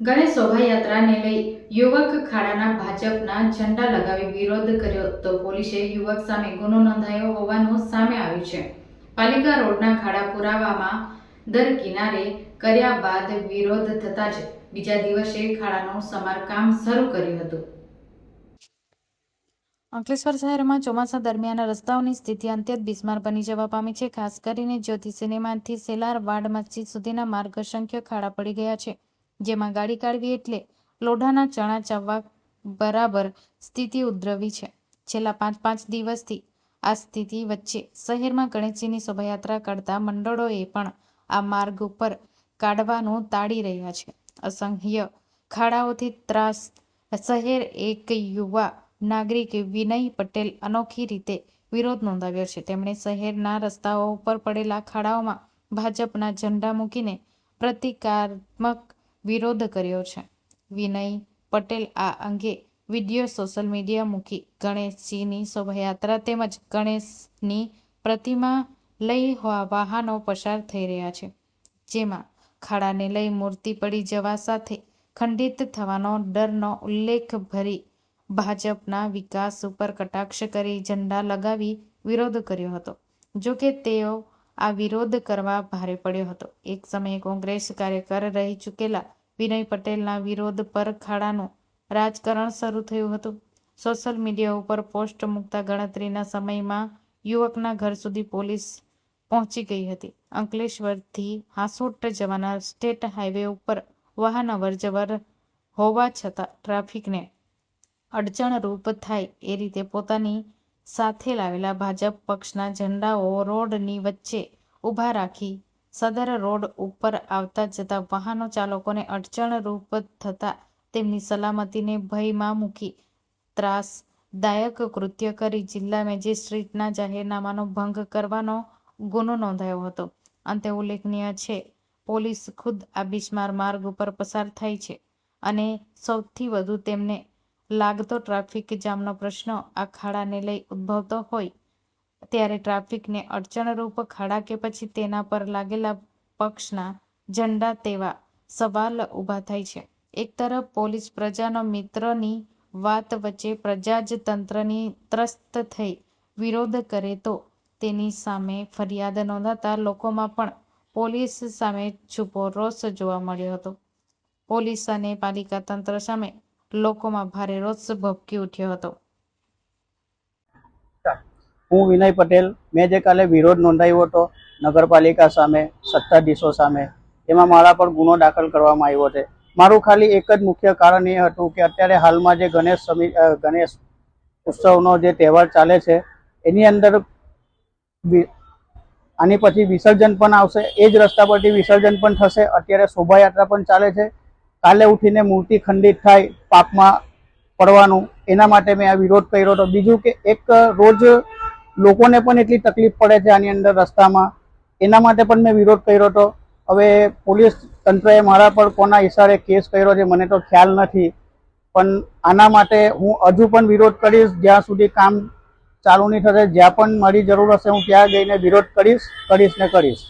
ગણેશ શોભાયાત્રાને લઈ યુવક ખાડાના ભાજપના ઝંડા લગાવી વિરોધ કર્યો તો પોલીસે યુવક સામે ગુનો નોંધાયો હોવાનું સામે આવ્યું છે. પાલિકા રોડના ખાડા પુરાવામાં દર કિનારે કર્યા બાદ વિરોધ થતા જ બીજા દિવસે ખાડાનું સમારકામ શરૂ કર્યું હતું. અંકલેશ્વર શહેરમાં ચોમાસા દરમિયાન રસ્તાઓની સ્થિતિ અત્યંત બિસ્માર બની જવા પામી છે. ખાસ કરીને જ્યોતિ સિનેમાથી સેલાર વાડ મસ્જિદ સુધીના માર્ગ અસંખ્ય ખાડા પડી ગયા છે. જેમાં ગાડી કાઢવી એટલે લોઢાના ચણા ચાવવા બરાબર સ્થિતિ ઉદ્રવી છે. છેલ્લા પાંચ પાંચ દિવસથી આ સ્થિતિ વચ્ચે શહેરમાં ગણેશજીની શોભાયાત્રા કાઢતા મંડળોએ પણ આ માર્ગ ઉપર કાઢવાનું તાળી રહ્યા છે. અસંખ્ય ખાડાઓથી ત્રાસ શહેર એક યુવા નાગરિક વિનય પટેલ અનોખી રીતે વિરોધ નોંધાવ્યો છે. તેમણે શહેરના રસ્તાઓ ઉપર પડેલા ખાડાઓમાં ભાજપના ઝંડા મૂકીને પ્રતિકાત્મક વિરોધ કર્યો છે. વિનય પટેલ આ અંગે વીડિયો સોશિયલ મીડિયા મૂકી ગણેશજીની શોભાયાત્રા તેમજ ગણેશની પ્રતિમા લઈ વાહનો પસાર થઈ રહ્યા છે. જેમાં ખાડાને લઈ મૂર્તિ પડી જવા સાથે ખંડિત થવાનો ડરનો ઉલ્લેખ ભરી ભાજપના વિકાસ ઉપર કટાક્ષ કરી ઝંડા લગાવી વિરોધ કર્યો હતો. જો કે તેઓ આ વિરોધ કરવા ભારે પડ્યો હતો. એક સમયે કોંગ્રેસ કાર્યકર રહી ચૂકેલા વિનય પટેલના વિરોધ પર ખાડાનું રાજકારણ શરૂ થયું હતું. સોશિયલ મીડિયા ઉપર પોસ્ટ મૂકતા ગણતરીના સમયમાં યુવકના ઘર સુધી પોલીસ પહોંચી ગઈ હતી. અંકલેશ્વરથી હાસોટ જવાના સ્ટેટ હાઈવે ઉપર વાહન અવરજવર હોવા છતાં ટ્રાફિકને અડચણરૂપ થાય એ રીતે પોતાની સાથે લાવેલા ભાજપ પક્ષના ઝંડાઓ રોડની વચ્ચે ઊભા રાખી સદર રોડ ઉપર આવતા જતા વાહનો ચાલકોને અડચણરૂપ થતા તેમની સલામતીને ભયમાં મૂકી ત્રાસદાયક કૃત્ય કરી જિલ્લા મેજિસ્ટ્રેટના જાહેરનામાનો ભંગ કરવાનો ગુનો નોંધાયો હતો. અંતે ઉલ્લેખનીય છે, પોલીસ ખુદ આ બિસ્માર માર્ગ ઉપર પસાર થાય છે અને સૌથી વધુ તેમને લાગતો ટ્રાફિક જામનો પ્રશ્ન આ ખાડાને લઈ ઉદ્ભવતો હોય, ત્યારે ટ્રાફિકને અડચણરૂપ ખાડા કે પછી તેના પર લાગેલા પક્ષના ઝંડા તેવા સવાલ ઊભા થાય છે. એક તરફ પોલીસ પ્રજાનો મિત્રની વાત વચ્ચે પ્રજા જ તંત્રની ત્રસ્ત થઈ વિરોધ કરે તો તેની સામે ફરિયાદ નોંધાતા લોકોમાં પણ પોલીસ સામે છુપો રોષ જોવા મળ્યો હતો. પોલીસ અને પાલિકા તંત્ર સામે લોકોમાં ભારે રોષ ભભકી ઉઠ્યો હતો. હું વિનય પટેલ. મેં જે કાલે વિરોધ નોંધાવ્યો હતો, નગરપાલિકા સામે, સત્તાધીશો સામે, એમાં મારા પર ગુનો દાખલ કરવામાં આવ્યો છે. મારું ખાલી એક જ મુખ્ય કારણ એ હતું કે અત્યારે હાલમાં જે ગણેશ સમી ગણેશ ઉત્સવનો જે તહેવાર ચાલે છે, એની અંદર આની પછી વિસર્જન પણ આવશે. એ જ રસ્તા પરથી વિસર્જન પણ થશે. અત્યારે શોભાયાત્રા પણ ચાલે છે. કાલે ઉઠીને મૂર્તિ ખંડિત થાય પાપમાં પડવાનું, એના માટે મેં આ વિરોધ કર્યો હતો. બીજું કે એક રોજ લોકોને પણ એટલી તકલીફ પડે છે આની અંદર રસ્તામાં. એના માટે પણ મેં વિરોધ કર્યો હતો. હવે પોલીસ તંત્રએ મારા પર કોના ઇશારે કેસ કર્યો છે મને તો ખ્યાલ નથી. પણ આના માટે હું હજુ પણ વિરોધ કરીશ. જ્યાં સુધી કામ ચાલુ નહીં થશે, જ્યાં પણ મારી જરૂર હશે, હું ત્યાં જઈને વિરોધ કરીશ કરીશ ને કરીશ.